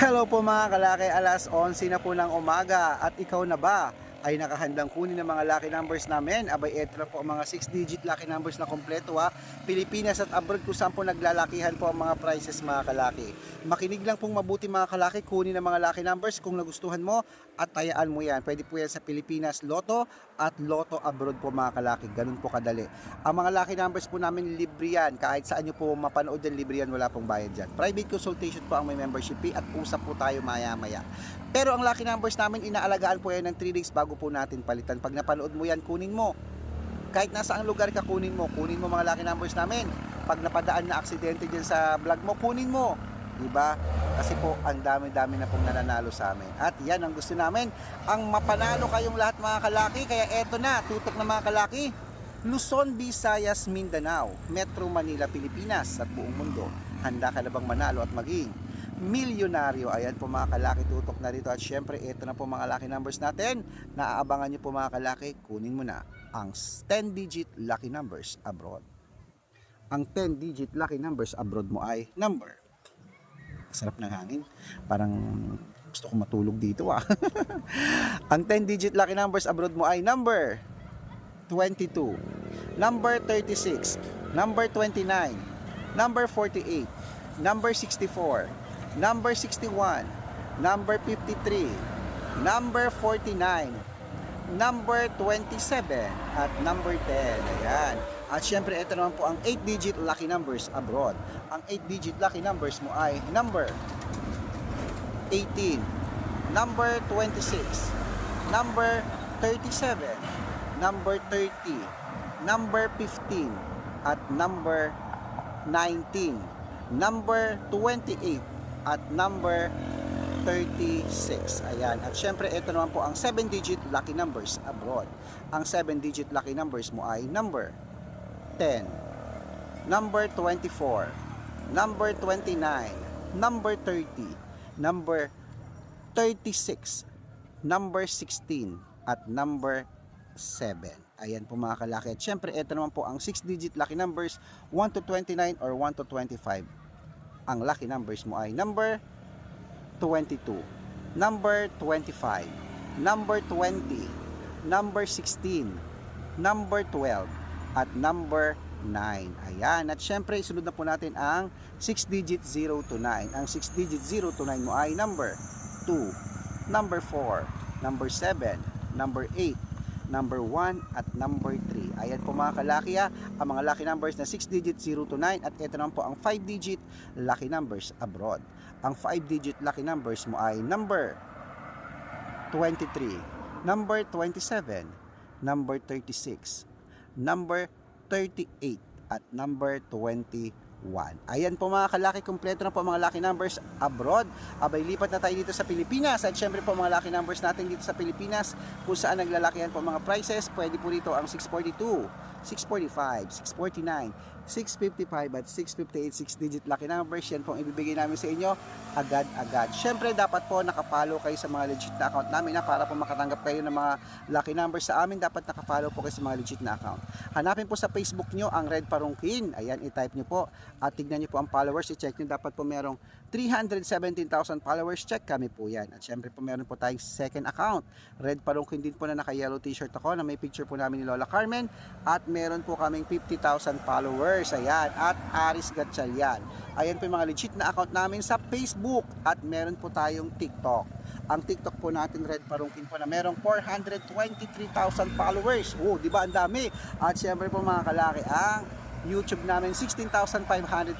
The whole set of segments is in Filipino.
Hello po mga kalaki, alas 11 na po ng umaga. At ikaw na ba ay nakahandang kunin ng mga lucky numbers namin? Abay, eto na po ang mga 6-digit lucky numbers na kompleto ha. Pilipinas at abroad kung saan po naglalakihan po ang mga prizes mga kalaki. Makinig lang pong mabuti mga kalaki, kunin ng mga lucky numbers kung nagustuhan mo at tayaan mo yan. Pwede po yan sa Pilipinas Lotto at Lotto abroad po mga kalaki. Ganun po kadali. Ang mga lucky numbers po namin libre yan. Kahit saan nyo po mapanood yan, libre yan. Wala pong bayad dyan. Private consultation po ang may membership fee at usap po tayo maya-maya. Pero ang lucky numbers namin, inaalagaan po yan ng 3 days bago po natin palitan. Pag napanood mo yan, kunin mo. Kahit nasa ang lugar ka, kunin mo. Kunin mo mga lucky numbers namin. Pag napadaan na aksidente dyan sa vlog mo, kunin mo. Diba? Kasi po, ang dami-dami na pong nananalo sa amin. At yan ang gusto namin. Ang mapanalo kayong lahat mga kalaki. Kaya eto na, tutok na mga kalaki. Luzon, Visayas, Mindanao, Metro Manila, Pilipinas at buong mundo. Handa ka na bang manalo at maging milyonaryo? Ayan po mga kalaki, tutok na rito. At syempre, ito na po mga lucky numbers natin. Naaabangan nyo po mga kalaki, kunin mo na ang 10-digit lucky numbers abroad. Ang 10-digit lucky numbers abroad mo ay number. Sarap ng hangin. Parang gusto ko matulog dito ah. ang 10-digit lucky numbers abroad mo ay number 22, number 36, number 29, number 48, number 64, number 61, number 53, number 49, number 27, at number 10. Ayan. At syempre, ito naman po ang 8-digit lucky numbers abroad. Ang 8-digit lucky numbers mo ay number 18, number 26, number 37, number 30, number 15, at number 19, number 28, at number 36. Ayan. At syempre, ito naman po ang 7-digit lucky numbers abroad. Ang 7-digit lucky numbers mo ay number 10, number 24, number 29, number 30, number 36, number 16, at number 7. Ayan po mga kalaki. At syempre, ito naman po ang 6-digit lucky numbers 1 to 29 or 1 to 25. Ang lucky numbers mo ay number 22, number 25, number 20, number 16, number 12, at number 9. Ayan. At syempre, isunod na po natin ang 6-digit 0 to 9. Ang 6-digit 0 to 9 mo ay number 2, number 4, number 7, number 8, number 1 at number 3. Ayan po mga kalaki ha, ang mga lucky numbers na 6 digit 0 to 9 at ito naman po ang 5 digit lucky numbers abroad. Ang 5 digit lucky numbers mo ay number 23, number 27, number 36, number 38 at number 21. Ayan po mga kalaki, kompleto na po mga lucky numbers abroad. Abay, lipat na tayo dito sa Pilipinas. At syempre po mga lucky numbers natin dito sa Pilipinas, kung saan naglalakihan po mga prices, pwede po dito ang 642, 645, 649, 655 at 658 6-digit lucky numbers. Yan po ibibigay namin sa inyo agad-agad. Syempre dapat po nakapalo kayo sa mga legit na account namin na para po makatanggap kayo ng mga lucky numbers sa amin. Dapat nakapalo po kayo sa mga legit na account. Hanapin po sa Facebook nyo ang Red Parungkin. Ayan, i-type nyo po at tignan nyo po ang followers. I-check nyo dapat po merong 317,000 followers. Check kami po yan. At syempre po meron po tayong second account. Red Parungkin din po na naka-yellow t-shirt ako na may picture po namin ni Lola Carmen. At meron po kaming 50,000 followers. Ayan. At Aris Gatchalian. Ayan po yung mga legit na account namin sa Facebook. At meron po tayong TikTok. Ang TikTok po natin, Red Parungkin po na merong 423,000 followers. Oh, di ba ang dami? At syempre po mga kalaki, ang YouTube namin, 16,500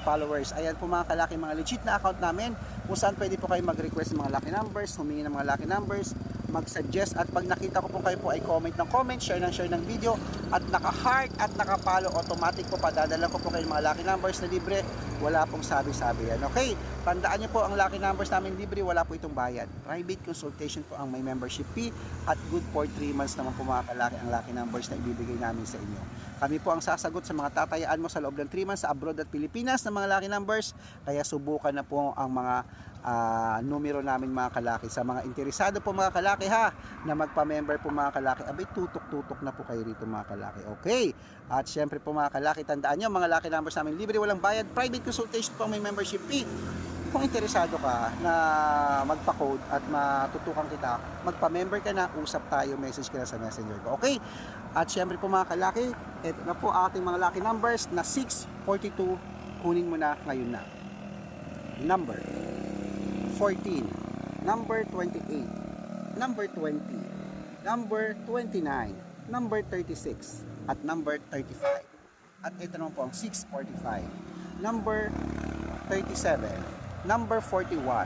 followers. Ayan po mga kalaki, mga legit na account namin kung saan pwede po kayo mag-request ng mga lucky numbers, humingi ng mga lucky numbers, mag-suggest. At pag nakita ko po kayo po ay comment ng comment, share ng share ng video at naka-heart at naka-follow automatic po padadala ko po kayo mga lucky numbers na libre. Wala pong sabi-sabi yan. Okay tandaan nyo po ang lucky numbers namin libre wala po itong bayad. Private consultation po ang may membership fee at good for 3 months naman po mga kalaki ang lucky numbers na ibibigay namin sa inyo. Kami po ang sasagot sa mga tatayaan mo sa loob ng 3 months sa abroad at Pilipinas ng mga lucky numbers. Kaya subukan na po ang mga ah, numero namin mga kalaki sa mga interesado po mga kalaki ha na magpa-member po mga kalaki. Abay tutok-tutok na po kayo rito mga kalaki. Okay. At syempre po mga kalaki tandaan nyo mga laki numbers namin libre walang bayad. Private consultation po may membership fee. Kung interesado ka na magpa-code at matutukan kita, magpa-member ka na, usap tayo, message ka na sa messenger ko. Okay? At syempre po mga kalaki, ito na po ating mga lucky numbers na 642, kunin mo na ngayon na. Number 14, number 28, number 20, number 29, number 36, at number 35. At ito naman po ang 645, number 37, number 41,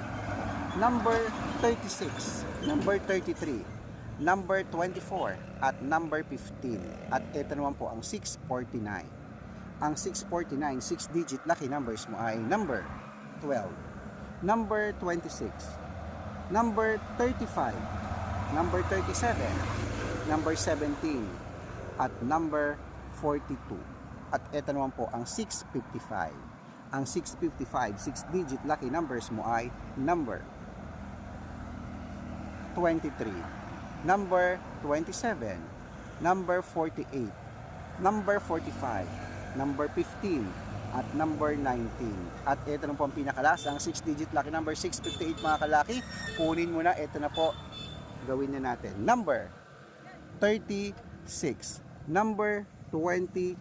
number 36, number 33, number 24, at number 15. At ito naman po ang 649. Ang 649, 6 digit lucky numbers mo ay number 12, number 26, number 35, number 37, number 17, at number 42. At ito naman po ang 655. Ang 655, 6 digit lucky numbers mo ay number 23, number 27, number 48, number 45, number 15, at number 19. At ito na po ang pinakalas, ang 6 digit lucky number 658 mga kalaki. Kunin mo na, ito na po. Gawin na natin. Number 36, number 28,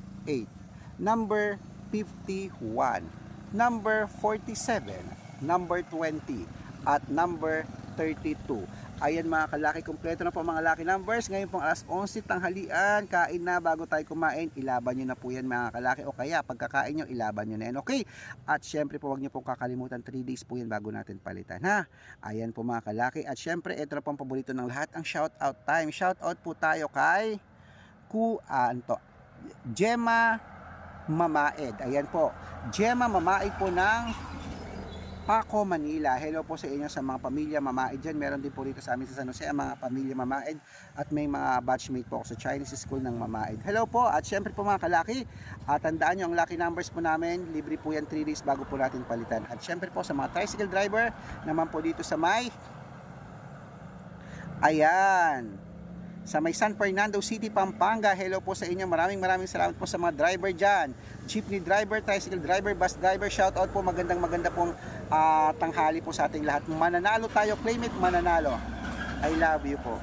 number 51, number 47, number 20, at number 32. Ayan mga kalaki, kompleto na po mga lucky numbers. Ngayon pong alas 11 tanghalian, kain na bago tayo kumain. Ilaban nyo na po yan mga kalaki. O kaya pagkakain nyo, ilaban nyo na yan. Okay? At syempre po, huwag nyo pong kakalimutan, 3 days po yan bago natin palitan. Ha? Ayan po mga kalaki. At syempre, ito na po ang paborito ng lahat, ang shout out time. Shout out po tayo kay Ku Anto. Gemma Mamaed. Ayan po. Gemma Mamaed po ng Paco, Manila. Hello po sa inyo sa mga pamilya Mamaed dyan. Meron din po rito sa amin sa San Jose ang mga pamilya Mamaed at may mga batchmate po ako sa Chinese School ng Mamaed. Hello po at syempre po mga kalaki, at tandaan nyo ang lucky numbers po namin. Libre po yan 3 days bago po natin palitan. At syempre po sa mga tricycle driver naman po dito sa may Ayan sa may San Fernando City, Pampanga. Hello po sa inyo. Maraming maraming salamat po sa mga driver dyan. Jeepney driver, tricycle driver, bus driver. Shout out po. Magandang maganda pong ah, tanghali po sa ating lahat. Mananalo tayo. Claim it, mananalo. I love you po.